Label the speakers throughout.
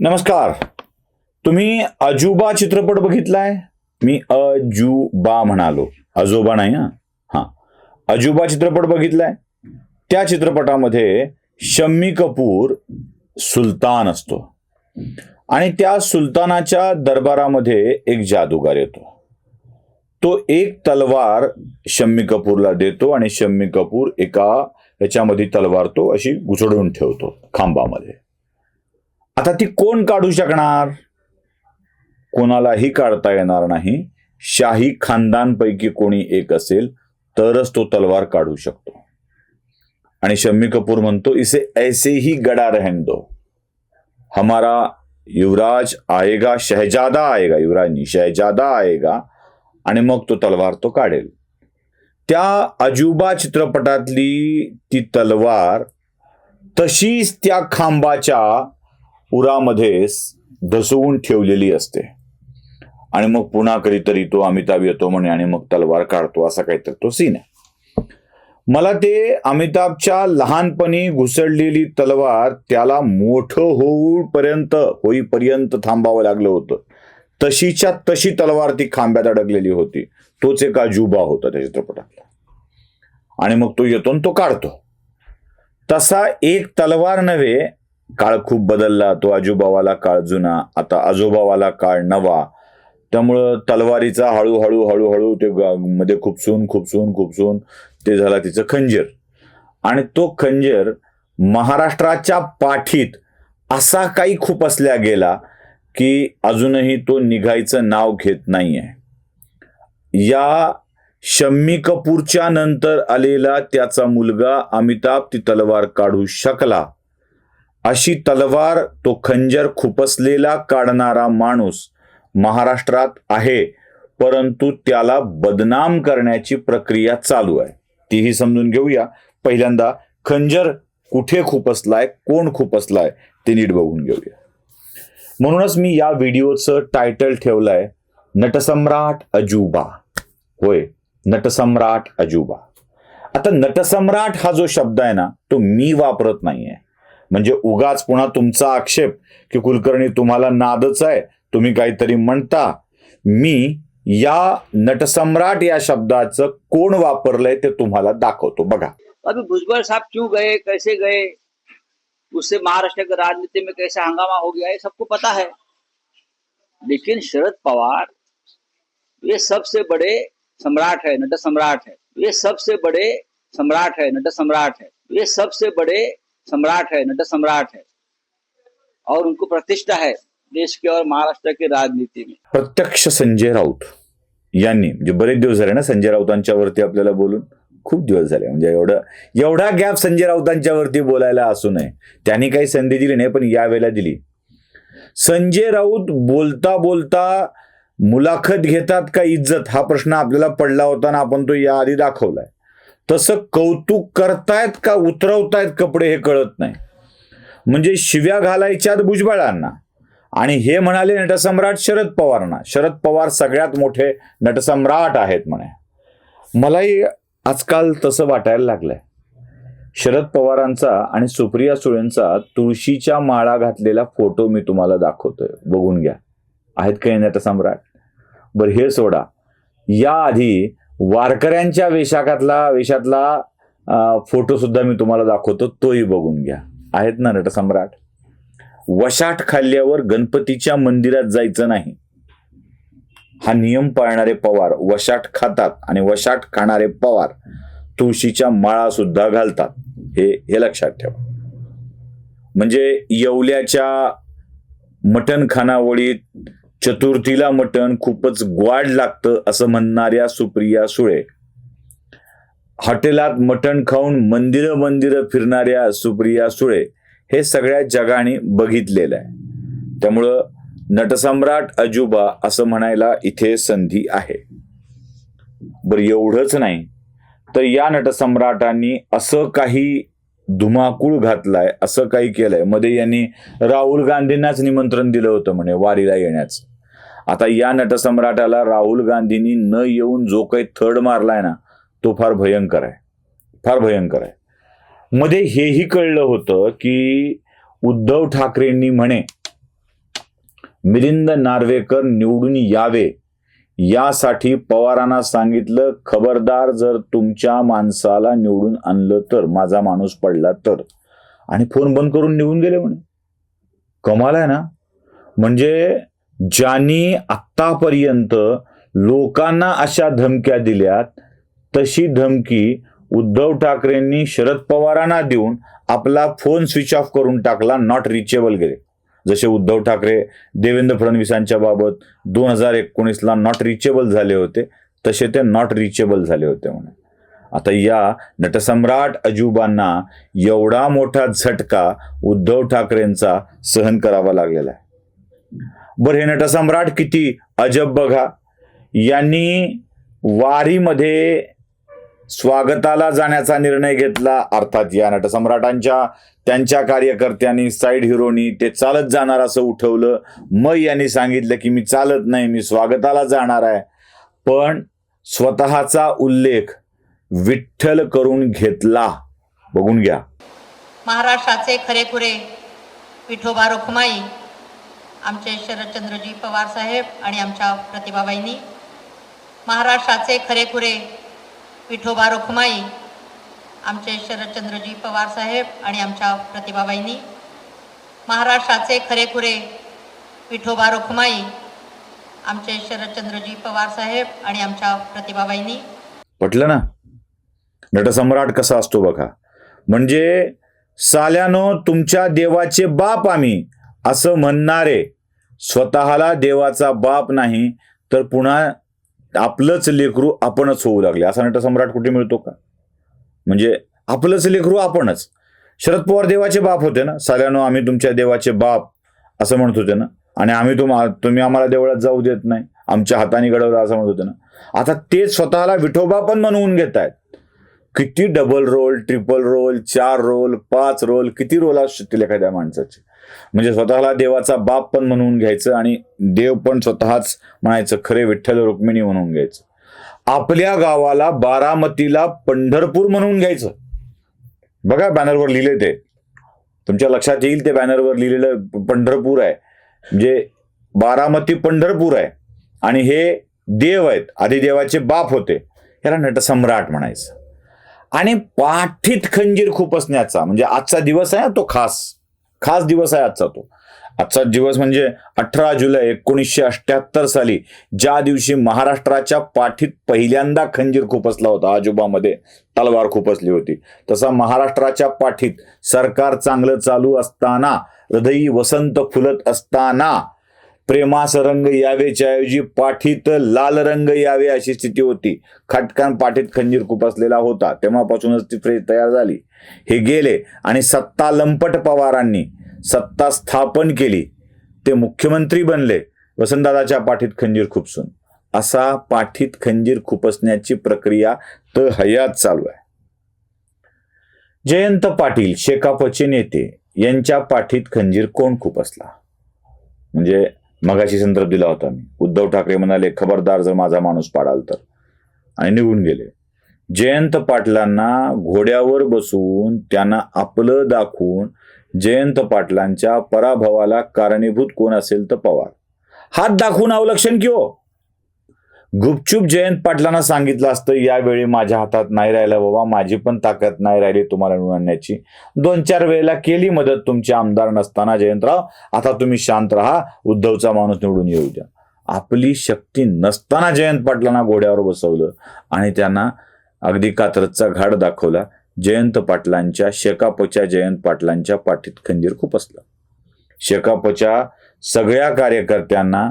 Speaker 1: नमस्कार. तुम्ही अजुबा चित्रपट बघितलाय? मी अजुबा म्हणालो. अजोबा नाही हा. हा. अजुबा चित्रपट बघितलाय? त्या चित्रपटामध्ये शम्मी कपूर सुलतान असतो. आणि त्या सुलतानाच्या दरबारामध्ये एक जादूगार येतो. तो एक तलवार शम्मी कपूरला देतो आणि शम्मी कपूर एका याच्यामध्ये तलवार तो अशी गुचडून ठेवतो खांबामध्ये. आता ती कोण काढू शकणार? कोणालाही काढता येणार नाही. शाही खानदानपैकी कोणी एक असेल तरच तो तलवार काढू शकतो. आणि शम्मी कपूर म्हणतो इसे ऐसे ही गडा रहन दो. हमारा युवराज आएगा शहजादा आएगा युवराजनी शहजादा आएगा आणि मग तो तलवार तो काढेल. त्या अजुबा चित्रपटातली ती तलवार तशीच त्या खांबाच्या उरामध्ये धसवून ठेवलेली असते. आणि मग पुन्हा कधीतरी तो अमिताभ येतो म्हणे आणि मग तलवार काढतो असा काहीतरी तो सीन आहे. मला ते अमिताभच्या लहानपणी घुसळलेली तलवार त्याला मोठं होऊपर्यंत होईपर्यंत थांबावं लागलं होतं. तशीच्या तशी तलवार ती खांब्यात अडकलेली होती. तोच एक अजुबा होता त्या चित्रपटातला. आणि मग तो येतो आणि तो काढतो. तसा एक तलवार नव्हे काळ खूप बदलला तो आजोबावाला काळ जुना आता आजोबावाला काळ नवा. त्यामुळं तलवारीचा हळूहळू हळूहळू ते मध्ये खुपसून खुपसून खुपसून ते झाला तिचं खंजीर. आणि तो खंजीर महाराष्ट्राच्या पाठीत असा काही खूप असल्या गेला की अजूनही तो निघायचं नाव घेत नाही आहे या शम्मी कपूरच्या नंतर आलेला त्याचा मुलगा अमिताभ ती तलवार काढू शकला. अशी तलवार तो खंजर खुपसलेला काढणारा माणूस महाराष्ट्रात आहे परंतु त्याला बदनाम करण्याची प्रक्रिया चालू आहे. तीही समजून घेऊया. पहिल्यांदा खंजर कुठे खुपसलाय कोण खुपसलाय ते नीट बघून घेऊया. म्हणूनच मी या व्हिडिओचं टायटल ठेवलंय नटसम्राट अजूबा. होय नटसम्राट अजूबा. आता नटसम्राट हा जो शब्द आहे ना तो मी वापरत नाहीये. म्हणजे उगाच पुन्हा तुमचा आक्षेप की कुलकर्णी तुम्हाला नादच आहे तुम्ही काहीतरी म्हणता. मी या नटसम्राट या शब्दाचं कोण वापरलंय ते तुम्हाला दाखवतो. बघा.
Speaker 2: अभी भुजबल साहब क्यों गए? कैसे गए? उससे महाराष्ट्र के राजनीति में कैसा हंगामा हो गया ये सबको पता है। लेकिन शरद पवार ये सबसे बड़े सम्राट है नट सम्राट है। ये सबसे बड़े सम्राट है नट सम्राट है। ये सबसे बड़े सम्राट है नट सम्राट है। और उनको प्रतिष्ठा है देश के और महाराष्ट्र की राजनीति में।
Speaker 1: प्रत्यक्ष संजय राऊत यांनी म्हणजे बरेच दिवस झाले ना संजय राऊतांच्या वरती आपल्याला बोलून खूप दिवस झाले म्हणजे एवढं एवढा गॅप संजय राऊतांच्या वरती बोलायला असू नये. त्यांनी काही संधी दिली नाही पण यावेळेला दिली. संजय राऊत बोलता बोलता मुलाखत घेतात का इज्जत? हा प्रश्न आपल्याला पडला होता ना आपण तो याआधी दाखवलाय. तसं कौतुक करतायत का उतरवतायत कपडे हे कळत नाही. म्हणजे शिव्या घालायच्यात भुजबळांना. आणि हे म्हणाले नटसम्राट शरद पवारांना. शरद पवार सगळ्यात मोठे नटसम्राट आहेत म्हणे. मलाही आजकाल तसं वाटायला लागलंय. शरद पवारांचा आणि सुप्रिया सुळेंचा तुळशीच्या माळा घातलेला फोटो मी तुम्हाला दाखवतोय. बघून घ्या. आहेत काही नटसम्राट? बरं हे सोडा. याआधी वारकऱ्यांच्या वेशाकातला वेशातला फोटो सुद्धा मी तुम्हाला दाखवतो. तोही बघून घ्या. आहेत ना नटसम्राट वशाट खाल्ल्यावर गणपतीच्या मंदिरात जायचं नाही. हा नियम पाळणारे पवार वशाट खातात आणि वशाट खाणारे पवार तुळशीच्या माळा सुद्धा घालतात. हे हे लक्षात ठेवा. म्हणजे येवल्याच्या मटण खानावळीत चतुर्थीला मटण खूपच ग्वाड लागतं असं म्हणणाऱ्या सुप्रिया सुळे. हॉटेलात मटण खाऊन मंदिर मंदिर फिरणाऱ्या सुप्रिया सुळे हे सगळ्या जगाने बघितलेलं आहे. त्यामुळं नटसम्राट अजुबा असं म्हणायला इथे संधी आहे. बरं एवढंच नाही तर या नटसम्राटांनी असं काही धुमाकूळ घातलाय असं काही केलंय. मध्ये यांनी राहुल गांधींनाच निमंत्रण दिलं होतं म्हणे वारीला येण्याचं. आता या नटसम्राटाला राहुल गांधींनी न येऊन जो काही थर्ड मारलाय ना तो फार भयंकर आहे. फार भयंकर आहे. मध्ये हेही कळलं होतं की उद्धव ठाकरेंनी म्हणे मिलिंद नार्वेकर निवडून यावे यासाठी पवारांना सांगितलं खबरदार जर तुमच्या माणसाला निवडून आणलं तर माझा माणूस पडला तर. आणि फोन बंद करून निघून गेले म्हणे. कमाल आहे ना. म्हणजे ज्यांनी आत्तापर्यंत लोकांना अशा धमक्या दिल्यात तशी धमकी उद्धव ठाकरेंनी शरद पवारांना देऊन आपला फोन स्विच ऑफ करून टाकला नॉट रिचेबल गेले. जसे उद्धव ठाकरे देवेंद्र फडणवीसांच्या बाबत दोन हजार एकोणीसला नॉट रिचेबल झाले होते तसे ते नॉट रिचेबल झाले होते म्हणे आता या नटसम्राट अजूबांना एवढा मोठा झटका उद्धव ठाकरेंचा सहन करावा लागलेला आहे. बरं हे नटसम्राट किती अजब बघा. यांनी वारीमध्ये स्वागताला जाण्याचा निर्णय घेतला. अर्थात या नटसम्राटांच्या त्यांच्या कार्यकर्त्यांनी साईड हिरोनी ते चालत जाणार असं उठवलं. मग यांनी सांगितलं की मी चालत नाही मी स्वागताला जाणार आहे. पण स्वतःचा उल्लेख विठ्ठल करून घेतला. बघून घ्या.
Speaker 3: महाराष्ट्राचे खरेखुरे विठोबा रुखमाई आमचे शरदचंद्रजी पवार साहेब आणि आमच्या प्रतिभाबाईंनी महाराष्ट्राचे खरेखुरे विठोबा रुखमाई आमचे शरदचंद्रजी पवार साहेब आणि आमच्या प्रतिभाबाईंनी महाराष्ट्राचे खरेखुरे विठोबा रुखमाई आमचे शरदचंद्रजी पवार साहेब आणि आमच्या प्रतिभाबाईंनी.
Speaker 1: पटलं ना? नटसम्राट कसा असतो बघा. म्हणजे साल्यानो तुमच्या देवाचे बाप आम्ही. असं म्हणणारे स्वतःला देवाचा बाप नाही तर पुन्हा आपलंच लेकरू आपणच होऊ लागले. असा नटसम्राट कुठे मिळतो का? म्हणजे आपलंच लेकरू आपणच. शरद पवार देवाचे बाप होते ना? साल्यानो आम्ही तुमच्या देवाचे बाप असं म्हणत होते ना? आणि आम्ही तुम तुम्ही आम्हाला देवळात जाऊ देत नाही. आमच्या हाताने घडवलं असं म्हणत होते ना? आता ते स्वतःला विठोबा पण म्हणवून घेत आहेत किती डबल रोल ट्रिपल रोल चार रोल पाच रोल किती रोल असू शकतील एखाद्या माणसाचे? म्हणजे स्वतःला देवाचा बाप पण म्हणून घ्यायचं आणि देव पण स्वतःच म्हणायचं खरे विठ्ठल रुक्मिणी म्हणून घ्यायचं. आपल्या गावाला बारामतीला पंढरपूर म्हणून घ्यायचं. बघा बॅनरवर लिहिले ते. तुमच्या लक्षात येईल ते बॅनरवर लिहिलेलं पंढरपूर आहे. म्हणजे बारामती पंढरपूर आहे. आणि हे देव आहेत. आधी देवाचे बाप होते. याला नटसम्राट म्हणायचं. आणि पाठीत खंजीर खुपसण्याचा म्हणजे आजचा दिवस आहे ना तो खास. खास दिवस आहे आजचा तो. आजचा दिवस म्हणजे अठरा जुलै एकोणीसशे अठ्याहत्तर साली ज्या दिवशी महाराष्ट्राच्या पाठीत पहिल्यांदा खंजीर खुपसला होता आजोबामध्ये तलवार खुपसली होती. तसा महाराष्ट्राच्या पाठीत सरकार चांगलं चालू असताना हृदयी वसंत फुलत असताना प्रेमास रंग यावेच्या ऐवजी पाठीत लाल रंग यावे अशी स्थिती होती. खटकान पाठीत खंजीर खुपसलेला होता. तेव्हापासूनच ती फ्रेज तयार झाली. हे गेले आणि सत्ता लंपट पवारांनी सत्ता स्थापन केली. ते मुख्यमंत्री बनले. वसंतदादाच्या पाठीत खंजीर खुपसून असा पाठीत खंजीर खुपसण्याची प्रक्रिया तर हयात चालू आहे. जयंत पाटील शेकापचे नेते यांच्या पाठीत खंजीर कोण खुपसला म्हणजे मगाशी संदर्भ दिला होता मी. उद्धव ठाकरे म्हणाले खबरदार जर माझा माणूस पाडाल तर. आणि निघून गेले. जयंत पाटलांना घोड्यावर बसवून त्यांना आपलं दाखवून जयंत पाटलांच्या पराभवाला कारणीभूत कोण असेल तर पवार. हात दाखवून अवलक्षण की गुपचूप जयंत पाटलांना सांगितलं असतं यावेळी माझ्या हातात नाही राहिलं बाबा माझी पण ताकद नाही राहिली तुम्हाला निवडून आणण्याची. दोन चार वेळेला केली मदत तुमचे आमदार नसताना जयंतराव आता तुम्ही शांत राहा उद्धवचा माणूस निवडून येऊ द्या. आपली शक्ती नसताना जयंत पाटलांना घोड्यावर बसवलं आणि त्यांना अगदी कात्रजचा घाट दाखवला. जयंत पाटलांच्या शेकापच्या जयंत पाटलांच्या पाठीत खंजीर खूप असलं. शेकापच्या सगळ्या कार्यकर्त्यांना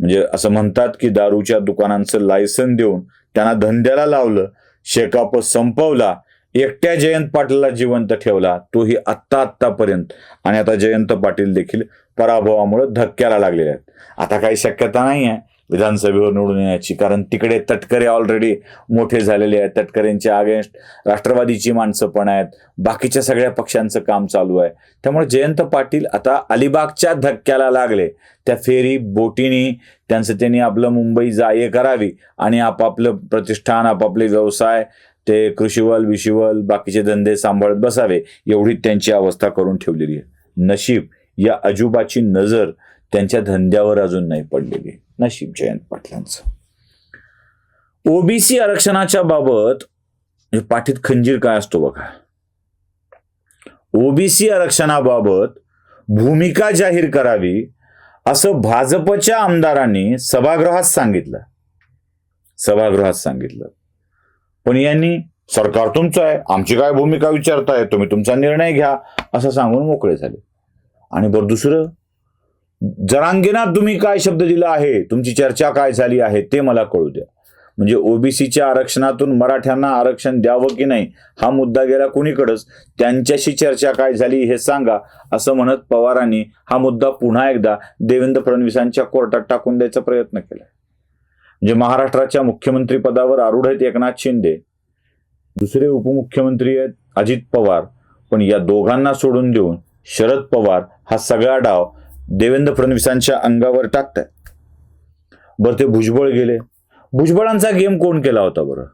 Speaker 1: म्हणजे असं म्हणतात की दारूच्या दुकानांचं लायसन देऊन त्यांना धंद्याला लावलं. शेकाप संपवला. एकट्या जयंत पाटीलला जिवंत ठेवला. तोही आत्ता आत्तापर्यंत. आणि आता जयंत पाटील देखील पराभवामुळे धक्क्याला लागलेले आहेत. आता काही शक्यता नाही आहे विधानसभेवर निवडून येण्याची. कारण तिकडे तटकरे ऑलरेडी मोठे झालेले आहेत. तटकरेंच्या अगेन्स्ट राष्ट्रवादीची माणसं पण आहेत. बाकीच्या सगळ्या पक्षांचं काम चालू आहे. त्यामुळे जयंत पाटील आता अलिबागच्या धक्क्याला लागले. त्या फेरी बोटीनी त्यांचं त्यांनी आपलं मुंबई जाये करावी आणि आपापलं प्रतिष्ठान आपापले व्यवसाय ते कृषीवल विशिवल बाकीचे धंदे सांभाळत बसावे. एवढी त्यांची अवस्था करून ठेवलेली आहे. नशीब या अजुबाची नजर त्यांच्या धंद्यावर अजून नाही पडलेली. नशीब जयंत पाटलांचं. ओबीसी आरक्षणाच्या बाबत पाठीत खंजीर काय असतो बघा. ओबीसी आरक्षणाबाबत भूमिका जाहीर करावी असं भाजपच्या आमदारांनी सभागृहात सांगितलं. सभागृहात सांगितलं. पण यांनी सरकार तुमचं आहे आमची काय भूमिका विचारताय तुम्ही तुमचा निर्णय घ्या असं सांगून मोकळे झाले. आणि बरं दुसरं? जरांगेनात तुम्ही काय शब्द दिला आहे? तुमची चर्चा काय झाली आहे? ते मला कळू द्या. म्हणजे ओबीसीच्या आरक्षणातून मराठ्यांना आरक्षण द्यावं की नाही हा मुद्दा गेला कुणीकडंच. त्यांच्याशी चर्चा काय झाली हे सांगा असं म्हणत पवारांनी हा मुद्दा पुन्हा एकदा देवेंद्र फडणवीसांच्या कोर्टात टाकून द्यायचा प्रयत्न केला. म्हणजे महाराष्ट्राच्या मुख्यमंत्रीपदावर आरूढ आहेत एकनाथ शिंदे. दुसरे उपमुख्यमंत्री आहेत अजित पवार. पण या दोघांना सोडून देऊन शरद पवार हा सगळा डाव देवेंद्र फडणवीसांच्या अंगावर टाकतायत बरं ते भुजबळ गेले. भुजबळांचा गेम कोण केला होता बरं?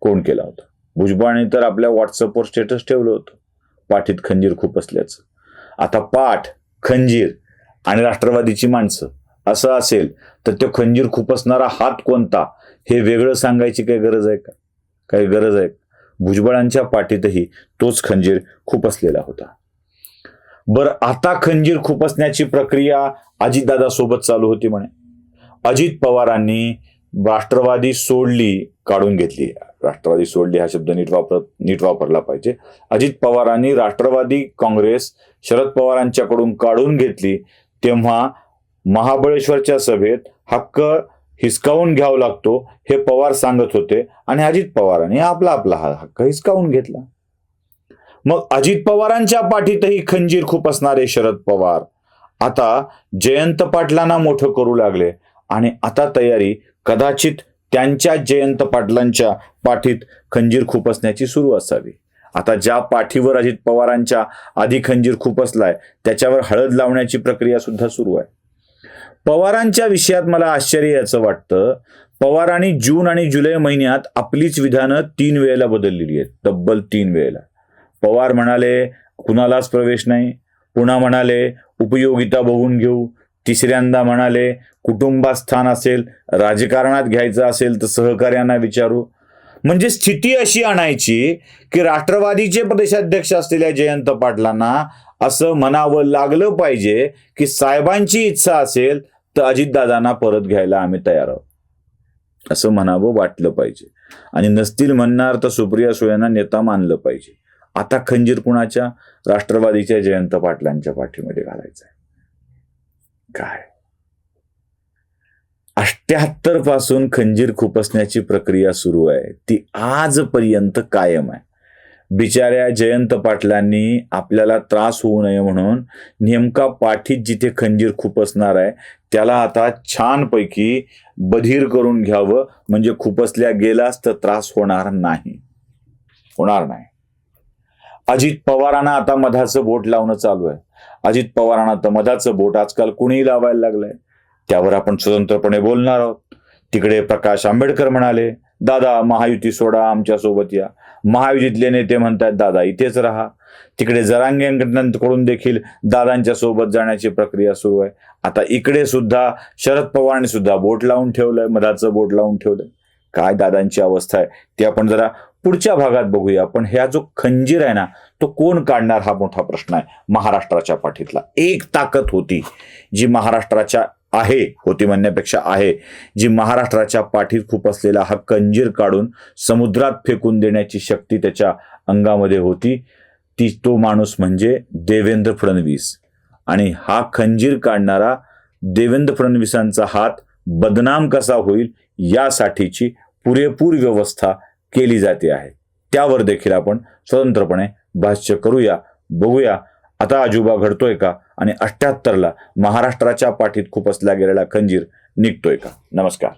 Speaker 1: कोण केला होता? भुजबळांनी तर आपल्या व्हॉट्सअपवर स्टेटस ठेवलं होतं. पाठीत खंजीर खूप असल्याचं. आता पाठ खंजीर आणि राष्ट्रवादीची माणसं असं असेल तर तो खंजीर खुपसणारा हात कोणता? हे वेगळं सांगायची काही गरज आहे का? काही गरज आहे भुजबळांच्या पाठीतही तोच खंजीर खुपसलेला होता. बरं आता खंजीर खुपसण्याची प्रक्रिया अजितदादा सोबत चालू होती म्हणे. अजित पवारांनी राष्ट्रवादी सोडली काढून घेतली. राष्ट्रवादी सोडली हा शब्द नीट वापरत नीट वापरला पाहिजे. अजित पवारांनी राष्ट्रवादी काँग्रेस शरद पवारांच्याकडून काढून घेतली. तेव्हा महाबळेश्वरच्या सभेत हक्क हिसकावून घ्यावा लागतो हे पवार सांगत होते आणि अजित पवारांनी आपला आपला हा हक्क हिसकावून घेतला. मग अजित पवारांच्या पाठीतही खंजीर खूप असणारे शरद पवार. आता जयंत पाटलांना मोठं करू लागले आणि आता तयारी कदाचित त्यांच्या जयंत पाटलांच्या पाठीत खंजीर खूप असण्याची सुरू असावी. आता ज्या पाठीवर अजित पवारांच्या आधी खंजीर खूप असलाय त्याच्यावर हळद लावण्याची प्रक्रिया सुद्धा सुरू आहे. पवारांच्या विषयात मला आश्चर्य याचं वाटतं पवारांनी जून आणि जुलै महिन्यात आपलीच विधानं तीन वेळेला बदललेली आहेत तब्बल तीन वेळेला. पवार म्हणाले कुणालाच प्रवेश नाही. पुन्हा म्हणाले उपयोगिता बघून घेऊ. तिसऱ्यांदा म्हणाले कुटुंबात स्थान असेल राजकारणात घ्यायचं असेल तर सहकार्यांना विचारू. म्हणजे स्थिती अशी आणायची की राष्ट्रवादीचे प्रदेशाध्यक्ष असलेल्या जयंत पाटलांना असं म्हणावं लागलं पाहिजे की साहेबांची इच्छा असेल तर अजितदादांना परत घ्यायला आम्ही तयार आहोत. असं म्हणावं वाटलं पाहिजे. आणि नसतील म्हणणार तर सुप्रिया सुळेंना नेता मानलं पाहिजे. आता खंजीर कुणाच्या? राष्ट्रवादीच्या जयंत पाटलांच्या पाठीमध्ये घालायचं आहे काय? अष्ट्याहत्तरपासून खंजीर खुपसण्याची प्रक्रिया सुरू आहे. ती आजपर्यंत कायम आहे. बिचाऱ्या जयंत पाटलांनी आपल्याला त्रास होऊ नये म्हणून नेमका पाठीत जिथे खंजीर खुपसणार आहे त्याला आता छानपैकी बधीर करून घ्यावं. म्हणजे खुपसल्या गेलास तर त्रास होणार नाही. होणार नाही. अजित पवारांना आता मधाचं बोट लावणं चालू आहे. अजित पवारांना तर मधाचं बोट आजकाल कुणीही लावायला लागलंय. त्यावर आपण स्वतंत्रपणे बोलणार आहोत. तिकडे प्रकाश आंबेडकर म्हणाले दादा महायुती सोडा आमच्यासोबत या. महायुतीतले नेते म्हणतात दादा इथेच राहा. तिकडे जरांगेकडून देखील दादांच्या सोबत जाण्याची प्रक्रिया सुरू आहे. आता इकडे सुद्धा शरद पवारांनी सुद्धा बोट लावून ठेवलंय मधाचं बोट लावून ठेवलंय. काय दादांची अवस्था आहे ते आपण जरा पुढच्या भागात बघूया. पण ह्या जो खंजीर आहे ना तो कोण काढणार हा मोठा प्रश्न आहे. महाराष्ट्राच्या पाठीतला. एक ताकद होती जी महाराष्ट्राच्या आहे होती म्हणण्यापेक्षा आहे जी महाराष्ट्राच्या पाठीत खूप असलेला हा कंजीर काढून समुद्रात फेकून देण्याची शक्ती त्याच्या अंगामध्ये होती. ती तो माणूस म्हणजे देवेंद्र फडणवीस. आणि हा खंजीर काढणारा देवेंद्र फडणवीसांचा हात बदनाम कसा होईल यासाठीची पुरेपूर व्यवस्था केली जाते आहे. त्यावर देखील आपण स्वतंत्रपणे भाष्य करूया बघूया. आता आजोबा घडतोय का? आणि अठ्ठ्याहत्तरला महाराष्ट्राच्या पाठीत खूपसला गेलेला खंजीर निघतोय का? नमस्कार.